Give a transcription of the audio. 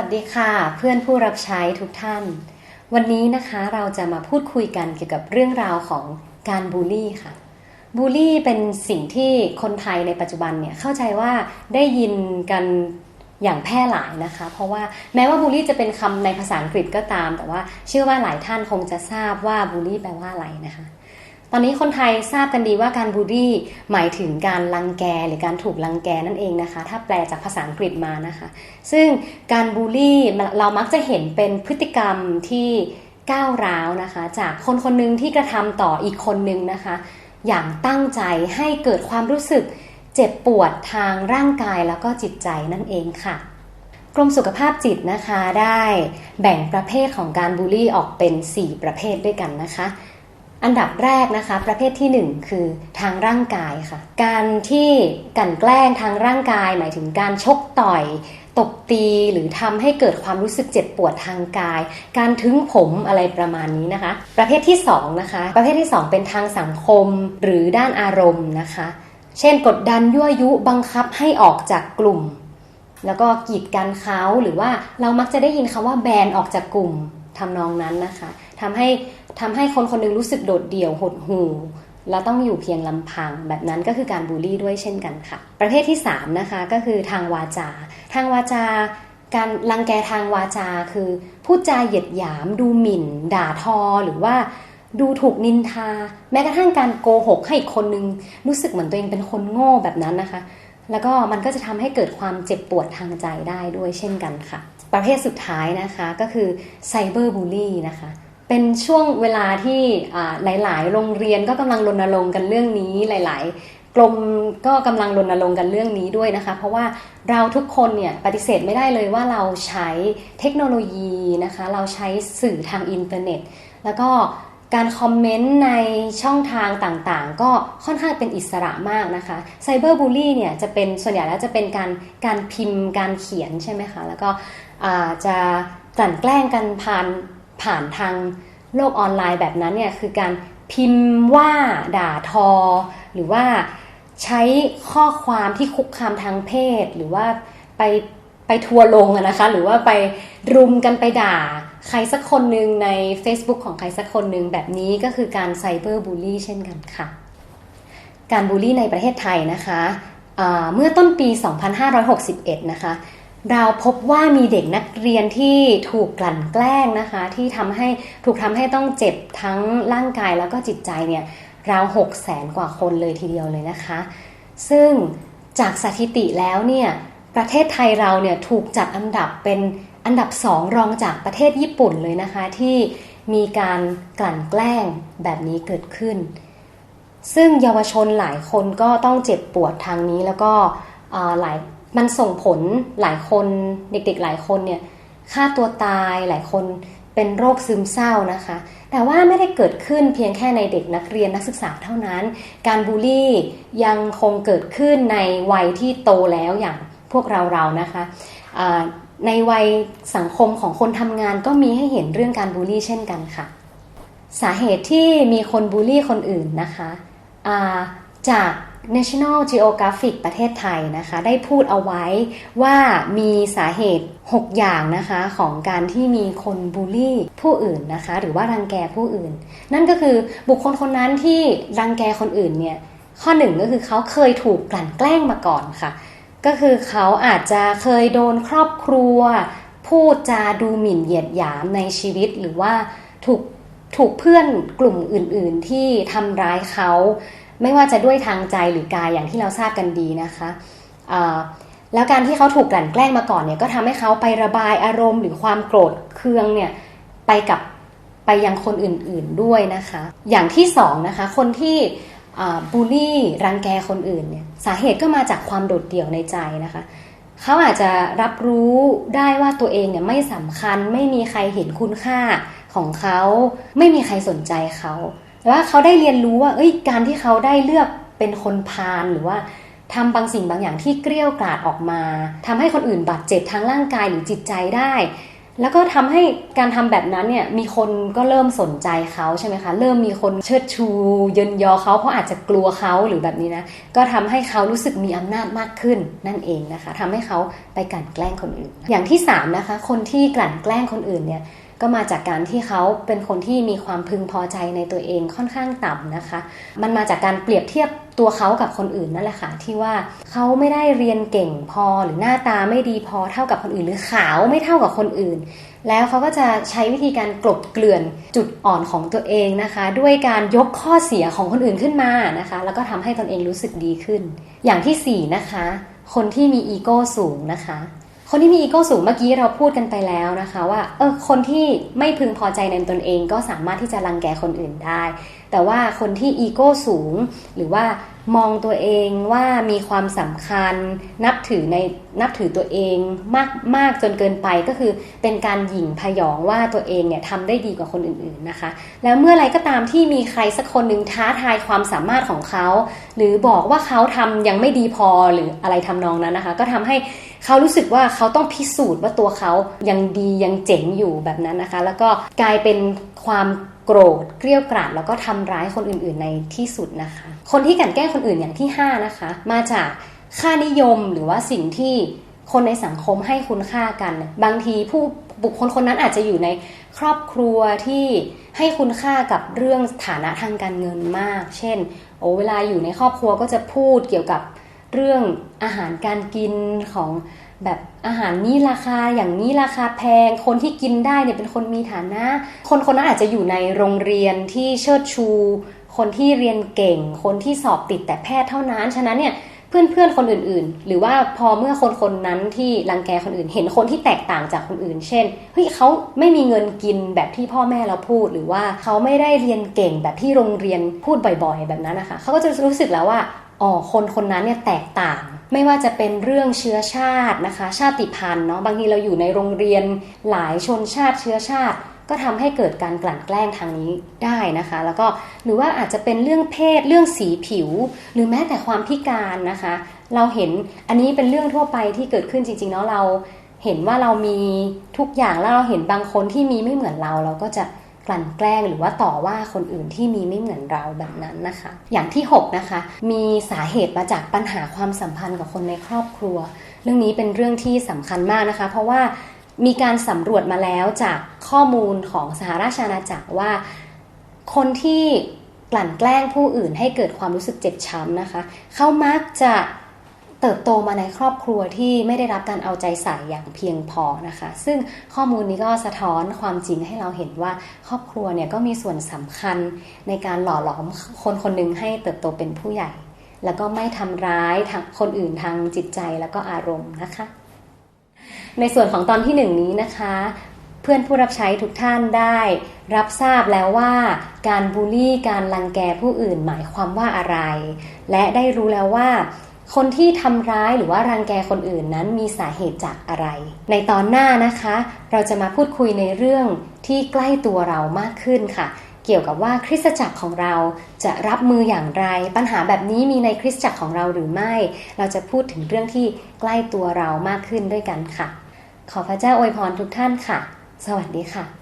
สวัสดีค่ะเพื่อนผู้รับใช้ทุกท่าน วันนี้นะคะเราจะมาพูดคุยกันเกี่ยวกับเรื่องราวของการบูลลี่ค่ะบูลลี่เป็นสิ่งที่คนไทยในปัจจุบันเนี่ยเข้าใจว่าได้ยินกันอย่างแพร่หลายนะคะ เพราะว่าแม้ว่าบูลลี่จะเป็นคำในภาษาอังกฤษก็ตาม แต่ว่าเชื่อว่าหลายท่านคงจะทราบว่าบูลลี่แปลว่าอะไรนะคะ ตอนนี้คนไทยทราบกันดีว่าการบูลลี่หมายถึงการลังแกหรือการถูกลังแกนั่นเองนะคะ ถ้าแปลจากภาษาอังกฤษมานะคะ ซึ่งการบูลลี่เรามักจะเห็นเป็นพฤติกรรมที่ก้าวร้าวนะคะ จากคนคนหนึ่งที่กระทำต่ออีกคนหนึ่งนะคะ อย่างตั้งใจให้เกิดความรู้สึกเจ็บปวดทางร่างกายแล้วก็จิตใจนั่นเองค่ะกรมสุขภาพจิตนะคะได้แบ่งประเภทของการบูลลี่ออกเป็น 4 ประเภทด้วยกันนะคะ อันดับแรกนะคะ ประเภทที่ 1 คือทางร่างกายค่ะ การที่กันแกล้งทางร่างกาย หมายถึงการชกต่อยตบตีหรือทำให้เกิดความรู้สึกเจ็บปวดทางกาย การทึ้งผมอะไรประมาณนี้นะคะ ประเภทที่2นะคะ ประเภทที่ 2 เป็นทางสังคมหรือด้านอารมณ์นะคะ เช่น กดดันยั่วยุบังคับให้ออกจากกลุ่ม แล้วก็กีดกันเขาหรือว่าเรามักจะได้ยินคำว่าแบนออกจากกลุ่มทำนองนั้นนะคะทำให้ ทำให้คนคนหนึงรู้สึกโดดเดี่ยวหดหู่แล้วต้องอยู่เพียงลำพัง แบบนั้นก็คือการบูลลี่ด้วยเช่นกันค่ะ ประเภทที่ 3 นะคะก็คือทางวาจา ทางวาจาการรังแกทางวาจาคือพูดจาเหยียดหยาม ดูหมิ่น ด่าทอหรือว่าดูถูกนินทา แม้กระทั่งการโกหกให้อีกคนนึง รู้สึกเหมือนตัวเองเป็นคนโง่แบบนั้นนะคะ แล้วก็มันก็จะทำให้เกิดความเจ็บปวดทางใจได้ด้วยเช่นกันค่ะ ประเภทสุดท้ายนะคะก็คือไซเบอร์บูลลี่นะคะ เป็นช่วงเวลาที่หลาย ๆ โรงเรียนก็กำลังรณรงค์กันเรื่องนี้หลาย ๆกรมก็กำลังรณรงค์กันเรื่องนี้ด้วยนะคะ เพราะว่าเราทุกคนเนี่ยปฏิเสธไม่ได้เลยว่าเราใช้เทคโนโลยีนะคะ เราใช้สื่อทางอินเทอร์เน็ต แล้วก็การคอมเมนต์ในช่องทางต่างๆ ก็ค่อนข้างเป็นอิสระมากนะคะไซเบอร์บูลลี่เนี่ยจะเป็นส่วนใหญ่แล้วจะเป็นการการพิมพ์การเขียนใช่ไหมคะ แล้วก็จะกลั่นแกล้งกันผ่าน ผ่านทางโลกออนไลน์แบบนั้นเนี่ยคือการพิมพ์ว่าด่าทอ หรือว่าใช้ข้อความที่คุกคามทางเพศ หรือว่าไปไปทัวลงนะคะ หรือว่าไปรุมกันไปด่า ใครสักคนหนึ่งใน Facebook ของใครสักคนหนึ่งแบบนี้ก็คือการไซเบอร์บูลลี่เช่นกันค่ะ การบูลลี่ในประเทศไทยนะคะเมื่อต้นปี 2561 นะคะ เราพบว่ามีเด็กนักเรียนที่ถูกกลั่นแกล้งนะคะ ที่ทำให้ถูกทำให้ต้องเจ็บทั้งร่างกายแล้วก็จิตใจเนี่ยราว6แสนกว่าคนเลยทีเดียวเลยนะคะ ซึ่งจากสถิติแล้วเนี่ยประเทศไทยเราเนี่ยถูกจัดอันดับเป็นอันดับสองรองจากประเทศญี่ปุ่นเลยนะคะ ที่มีการกลั่นแกล้งแบบนี้เกิดขึ้น ซึ่งเยาวชนหลายคนก็ต้องเจ็บปวดทางนี้แล้วก็หลาย มันส่งผลหลายคนเด็กๆหลายคนเนี่ยฆ่าตัวตายหลายคนเป็นโรคซึมเศร้านะคะ แต่ว่าไม่ได้เกิดขึ้นเพียงแค่ในเด็กนักเรียนนักศึกษาเท่านั้น การบูลลี่ยังคงเกิดขึ้นในวัยที่โตแล้วอย่างพวกเราเรานะคะในวัยสังคมของคนทำงานก็มีให้เห็นเรื่องการบูลลี่เช่นกันค่ะ สาเหตุที่มีคนบูลลี่คนอื่นนะคะจาก National Geographic ประเทศไทยนะคะ ได้พูดเอาไว้ว่ามีสาเหตุ 6 อย่างนะคะของการที่มีคนบูลลี่ผู้อื่นนะคะ หรือว่ารังแกผู้อื่น นั่นก็คือบุคคลคนนั้นที่รังแกคนอื่นเนี่ยข้อหนึ่งก็คือเขาเคยถูกกลั่นแกล้งมาก่อนค่ะ ก็คือเขาอาจจะเคยโดนครอบครัว พูดจาดูหมิ่นเหยียดหยามในชีวิตหรือว่าถูกถูกเพื่อนกลุ่มอื่น ๆ ที่ทำร้ายเขา ไม่ว่าจะด้วยทางใจหรือกายอย่างที่เราทราบกันดีนะคะแล้วการที่เขาถูกกลั่นแกล้งมาก่อนเนี่ยก็ทำให้เขาไประบายอารมณ์หรือความโกรธเคืองเนี่ยไปกับไปยังคนอื่นๆด้วยนะคะ อย่างที่สองนะคะคนที่บูลลี่รังแกคนอื่นเนี่ยสาเหตุก็มาจากความโดดเดี่ยวในใจนะคะเขาอาจจะรับรู้ได้ว่าตัวเองเนี่ยไม่สำคัญไม่มีใครเห็นคุณค่าของเขา ไม่มีใครสนใจเขา แต่ว่าเขาได้เรียนรู้ว่า เอ้ย การที่เขาได้เลือกเป็นคนพาลหรือว่าทำบางสิ่งบางอย่างที่เกลี้ยกล่อดออกมาทำให้คนอื่นบาดเจ็บทั้งร่างกายหรือจิตใจได้ แล้วก็ทำให้การทำแบบนั้นเนี่ยมีคนก็เริ่มสนใจเขาใช่ไหมคะเริ่มมีคนเชิดชู เยินยอเขาเพราะอาจจะกลัวเขาหรือแบบนี้นะก็ทำให้เขารู้สึกมีอำนาจมากขึ้นนั่นเองนะคะทำให้เขาไปกลั่นแกล้งคนอื่น อย่างที่สามนะคะคนที่กลั่นแกล้งคนอื่นเนี่ย ก็มาจากการที่เขาเป็นคนที่มีความพึงพอใจในตัวเองค่อนข้างต่ำนะคะ มันมาจากการเปรียบเทียบตัวเขากับคนอื่นนั่นแหละค่ะที่ว่าเขาไม่ได้เรียนเก่งพอหรือหน้าตาไม่ดีพอเท่ากับคนอื่น หรือขาวไม่เท่ากับคนอื่น แล้วเขาก็จะใช้วิธีการกลบเกลื่อนจุดอ่อนของตัวเองนะคะ ด้วยการยกข้อเสียของคนอื่นขึ้นมานะคะ แล้วก็ทำให้ตนเองรู้สึกดีขึ้น อย่างที่สี่นะคะคนที่มีอีโก้สูงนะคะ คนที่มีอีโก้สูงเมื่อกี้เราพูดกันไปแล้วนะคะ ว่าเออคนที่ไม่พึงพอใจในตนเองก็สามารถที่จะรังแกคนอื่นได้แต่ว่าคนที่อีโก้สูง หรือว่ามองตัวเองว่ามีความสำคัญ นับถือในนับถือตัวเองมากมากจนเกินไปก็คือเป็นการหยิ่งพยองว่าตัวเองเนี่ยทำได้ดีกว่าคนอื่นๆนะคะ แล้วเมื่อไรก็ตามที่มีใครสักคนหนึ่งท้าทายความสามารถของเขา หรือบอกว่าเขาทำยังไม่ดีพอหรืออะไรทำนองนั้นนะคะ ก็ทำให้เขารู้สึกว่าเขาต้องพิสูจน์ว่าตัวเขายังดียังเจ๋งอยู่แบบนั้นนะคะ แล้วก็กลายเป็นความ โกรธเกรี้ยวกราดแล้วก็ทำร้ายคนอื่นๆในที่สุดนะคะ คนที่กันแกล้งคนอื่นอย่างที่ 5 นะคะ มาจากค่านิยมหรือว่าสิ่งที่คนในสังคมให้คุณค่ากัน บางทีผู้บุคคลคนนั้นอาจจะอยู่ในครอบครัวที่ให้คุณค่ากับเรื่องฐานะทางการเงินมาก เช่น โอ้เวลาอยู่ในครอบครัวก็จะพูดเกี่ยวกับเรื่องอาหารการกินของ แบบอาหารนี้ราคาอย่างนี้ราคาแพง คนที่กินได้เนี่ยเป็นคนมีฐานะ คนคนนั้นอาจจะอยู่ในโรงเรียนที่เชิดชู คนที่เรียนเก่ง คนที่สอบติดแต่แพทย์เท่านั้น ฉะนั้นเนี่ยเพื่อนเพื่อนคนอื่นๆ หรือว่าพอเมื่อคนคนนั้นที่รังแกคนอื่น เห็นคนที่แตกต่างจากคนอื่น เช่นเฮ้ยเขาไม่มีเงินกินแบบที่พ่อแม่เราพูด หรือว่าเขาไม่ได้เรียนเก่งแบบที่โรงเรียนพูดบ่อยๆ แบบนั้นนะคะเขาก็จะรู้สึกแล้วว่าอ๋อคนคนนั้นเนี่ยแตกต่าง ไม่ว่าจะเป็นเรื่องเชื้อชาตินะคะ ชาติพันธุ์เนาะบางทีเราอยู่ในโรงเรียนหลายชนชาติเชื้อชาติ ก็ทำให้เกิดการกลั่นแกล้งทางนี้ได้นะคะ แล้วก็หรือว่าอาจจะเป็นเรื่องเพศเรื่องสีผิว หรือแม้แต่ความพิการนะคะ เราเห็นอันนี้เป็นเรื่องทั่วไปที่เกิดขึ้นจริงๆเนาะเราเห็นว่าเรามีทุกอย่างแล้วเราเห็นบางคนที่มีไม่เหมือนเราเราก็จะ กลั่นแกล้งหรือว่าต่อว่าคนอื่นที่มีไม่เหมือนเราแบบนั้นนะคะ อย่างที่ 6 นะคะ มีสาเหตุมาจากปัญหาความสัมพันธ์กับคนในครอบครัว เรื่องนี้เป็นเรื่องที่สำคัญมากนะคะ เพราะว่ามีการสำรวจมาแล้วจากข้อมูลของสหราชอาณาจักรว่า คนที่กลั่นแกล้งผู้อื่นให้เกิดความรู้สึกเจ็บช้ำนะคะ เขามักจะ เติบโตมาในครอบครัวที่ไม่ได้รับการเอาใจใส่อย่างเพียงพอนะคะ ซึ่งข้อมูลนี้ก็สะท้อนความจริงให้เราเห็นว่าครอบครัวเนี่ยก็มีส่วนสำคัญในการหล่อหลอมคนคนหนึ่งให้เติบโตเป็นผู้ใหญ่ แล้วก็ไม่ทำร้ายทางคนอื่นทางจิตใจแล้วก็อารมณ์นะคะ ในส่วนของตอนที่หนึ่งนี้นะคะ เพื่อนผู้รับใช้ทุกท่านได้รับทราบแล้วว่าการบูลลี่การลังแกผู้อื่นหมายความว่าอะไร และได้รู้แล้วว่า คนที่ทำร้ายหรือว่ารังแกคนอื่นนั้นมีสาเหตุจากอะไร ในตอนหน้านะคะ เราจะมาพูดคุยในเรื่องที่ใกล้ตัวเรามากขึ้นค่ะ เกี่ยวกับว่าคริสตจักรของเราจะรับมืออย่างไร ปัญหาแบบนี้มีในคริสตจักรของเราหรือไม่ เราจะพูดถึงเรื่องที่ใกล้ตัวเรามากขึ้นด้วยกันค่ะ ขอพระเจ้าอวยพรทุกท่านค่ะ สวัสดีค่ะ